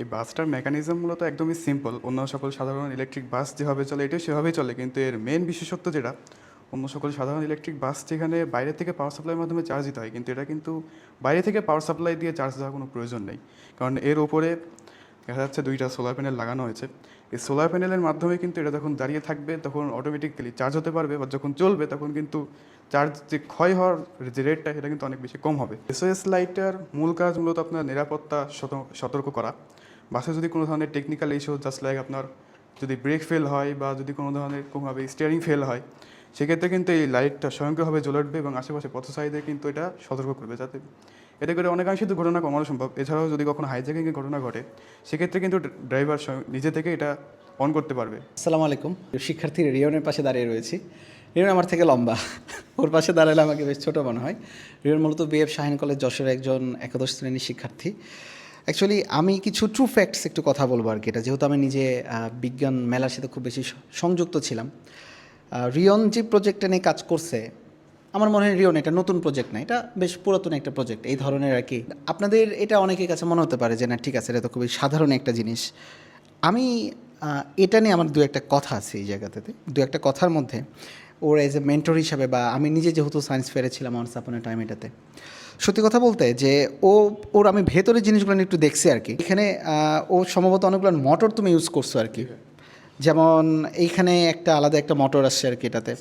এই বাসটার মেকানিজম মূলত একদমই সিম্পল অন্য সকল সাধারণ ইলেকট্রিক বাস যেভাবে চলে, এটাও সেভাবেই চলে। কিন্তু এর মেন বিশেষত্ব যেটা, অন্য সকল সাধারণ ইলেকট্রিক বাস যেখানে বাইরে থেকে পাওয়ার সাপ্লাইয়ের মাধ্যমে চার্জ দিতে হয়, কিন্তু এটা কিন্তু বাইরে থেকে পাওয়ার সাপ্লাই দিয়ে চার্জ দেওয়ার কোনো প্রয়োজন নেই। কারণ এর ওপরে দেখা যাচ্ছে দুইটা সোলার প্যানেল লাগানো হয়েছে। এই সোলার প্যানেলের মাধ্যমে কিন্তু এটা যখন দাঁড়িয়ে থাকবে, তখন অটোমেটিক্যালি চার্জ হতে পারবে বা যখন চলবে, তখন কিন্তু চার্জ যে ক্ষয় হওয়ার যে রেটটা সেটা কিন্তু অনেক বেশি কম হবে। এসওএস লাইটার মূল কাজ মূলত আপনার নিরাপত্তা সতর্ক করা। বাসে যদি কোনো ধরনের টেকনিক্যাল ইস্যু জাস্ট লাইক আপনার যদি ব্রেক ফেল হয় বা যদি কোনো ধরনের কোনোভাবে স্টিয়ারিং ফেল হয়, সেক্ষেত্রে কিন্তু এই লাইটটা স্বয়ংক্রিয়ভাবে জ্বলে উঠবে এবং আশেপাশে পথচারীদের কিন্তু এটা সতর্ক করবে যাতে এতে করে অনেকাংশে দুর্ঘটনা কমানো সম্ভব। এছাড়াও যদি কখনো হাইজ্যাকিংয়ের ঘটনা ঘটে, সেক্ষেত্রে কিন্তু ড্রাইভার নিজে থেকে এটা অন করতে পারবে। আসসালামু আলাইকুম। শিক্ষার্থী রিয়নের পাশে দাঁড়িয়ে রয়েছি। রিয়ন আমার থেকে লম্বা। ওর পাশে দাঁড়ালে আমাকে বেশ ছোটো মনে হয়। রিয়ন মূলত বিএফ শাহিন কলেজ যশোরের একজন একাদশ শ্রেণির শিক্ষার্থী। অ্যাকচুয়ালি আমি কিছু ট্রু ফ্যাক্টস একটু কথা বলব আর কি। এটা যেহেতু আমি নিজে বিজ্ঞান মেলার সাথে খুব বেশি সংযুক্ত ছিলাম। রিয়ন যে প্রজেক্টটা নিয়ে কাজ করছে, আমার মনে হয় রিয়ন এটা নতুন প্রজেক্ট না, এটা বেশ পুরাতন একটা প্রজেক্ট এই ধরনের আর কি। আপনাদের এটা অনেকের কাছে মনে হতে পারে যে, না, ঠিক আছে, এটা তো খুবই সাধারণ একটা জিনিস। আমি এটা নিয়ে আমার দু একটা কথা আছে এই জায়গাটাতে। দু একটা কথার মধ্যে ওর এজ এ মেন্টর হিসাবে বা আমি নিজে যেহেতু সায়েন্স ফেয়ারে ছিলাম অনস আপন টাইম এটাতে। সত্যি কথা বলতে যে ও ওর আমি ভেতরের জিনিসগুলো নিয়ে একটু দেখছি আর কি। এখানে ও সম্ভবত অনেকগুলো মোটর তুমি ইউজ করছ আর কি। যেমন এইখানে একটা আলাদা একটা মোটর আসছে আর কি এটাতে।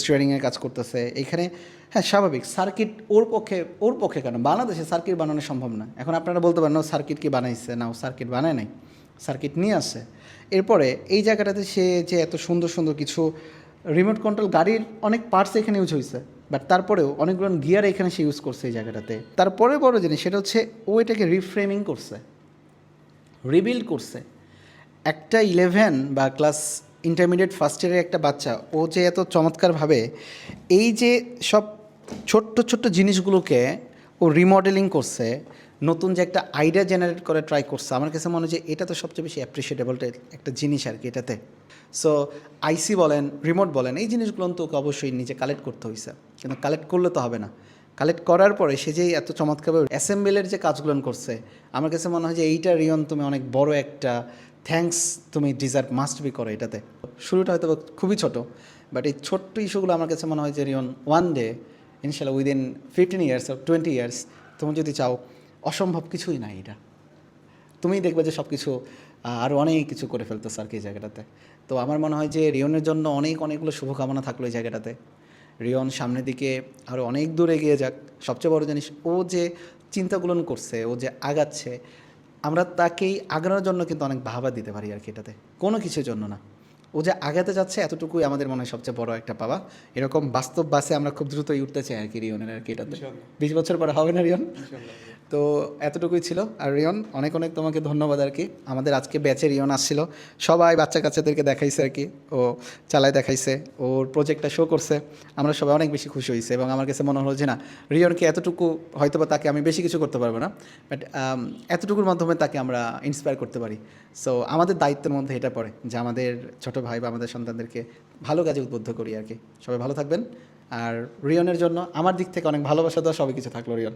স্টিয়ারিংয়ের কাজ করতেছে। এইখানে হ্যাঁ স্বাভাবিক। সার্কিট ওর পক্ষে ওর পক্ষে কেন? বাংলাদেশে সার্কিট বানানো সম্ভব না। এখন আপনারা বলতে পারেন ও সার্কিট কি বানাইছে? না ও সার্কিট বানায় নাই। সার্কিট নিয়ে আসে এরপরে এই জায়গাটাতে সে যে এত সুন্দর সুন্দর কিছু রিমোট কন্ট্রোল গাড়ির অনেক পার্টস এখানে ইউজ হয়েছে বাট তারপরেও অনেকগুলো গিয়ার এখানে সে ইউজ করছে এই জায়গাটাতে। তারপরে বড় জিনিস, সেটা হচ্ছে ও এটাকে রিফ্রেমিং করছে রিবিল্ড করছে। একটা ইলেভেন বা ক্লাস ইন্টারমিডিয়েট ফার্স্ট ইয়ারের একটা বাচ্চা, ও যে এত চমৎকারভাবে এই যে সব ছোট্ট ছোট্ট জিনিসগুলোকে ও রিমডেলিং করছে নতুন যে একটা আইডিয়া জেনারেট করে ট্রাই করছে, আমার কাছে মনে হয় যে এটা তো সবচেয়ে বেশি অ্যাপ্রিসিয়েটেবল একটা জিনিস আর কি এটাতে। সো আইসি বলেন রিমোট বলেন, এই জিনিসগুলো তো ওকে অবশ্যই নিজে কালেক্ট করতে হয়েছে কিন্তু কালেক্ট করলে তো হবে না। কালেক্ট করার পরে সে যে এত চমৎকারভাবে অ্যাসেম্বলের যে কাজগুলো করছে, আমার কাছে মনে হয় যে এইটা রিয়ন তুমি অনেক বড় একটা থ্যাঙ্কস তুমি ডিজার্ভ মাস্ট বি করো এটাতে। শুরুটা হয়তো খুবই ছোট বাট এই ছোট্ট ইস্যুগুলো আমার কাছে মনে হয় যে রিয়ন ওয়ান ডে ইনশাল্লাহ within fifteen years or twenty years তুমি যদি চাও অসম্ভব কিছুই নাই এটা। তুমি দেখবে যে সব কিছু আরও অনেক কিছু করে ফেলতেছে আর কি এই জায়গাটাতে। তো আমার মনে হয় যে রিয়নের জন্য অনেক অনেকগুলো শুভকামনা থাকল এই জায়গাটাতে। রিয়ন সামনের দিকে আরও অনেক দূর এগিয়ে যাক। সবচেয়ে বড় জিনিস ও যে চিন্তাগুলো করছে ও যে আগাচ্ছে আমরা তাকেই আগানোর জন্য কিন্তু অনেক ভাবা দিতে পারি আর কি এটাতে। কোনো কিছুর জন্য না। ও যে আগাতে যাচ্ছে এতটুকুই আমাদের মনে হয় সবচেয়ে বড় একটা পাওয়া। এরকম বাস্তব বাসে আমরা খুব দ্রুতই উঠতে চাই আর কি রিয়নের আর কি এটাতে। বিশ বছর পরে হবে না রিয়ন? তো এতটুকুই ছিল। আর রিয়ন, অনেক অনেক তোমাকে ধন্যবাদ আর কি। আমাদের আজকে ব্যাচে রিয়ন আসছিল। সবাই বাচ্চা কাচ্চাদেরকে দেখাইছে আর কি। ও চালায় দেখাইছে, ওর প্রজেক্টটা শো করছে। আমরা সবাই অনেক বেশি খুশি হয়েছে এবং আমার কাছে মনে হলো যে না রিয়নকে এতটুকু হয়তো বা তাকে আমি বেশি কিছু করতে পারব না বাট এতটুকুর মাধ্যমে তাকে আমরা ইন্সপায়ার করতে পারি। সো আমাদের দায়িত্বের মধ্যে এটা পড়ে যে আমাদের ছোট ভাই বা আমাদের সন্তানদেরকে ভালো কাজে উদ্বুদ্ধ করি আর কি। সবাই ভালো থাকবেন। আর রিয়নের জন্য আমার দিক থেকে অনেক ভালোবাসা দেওয়া সবই কিছু থাকল রিয়ন।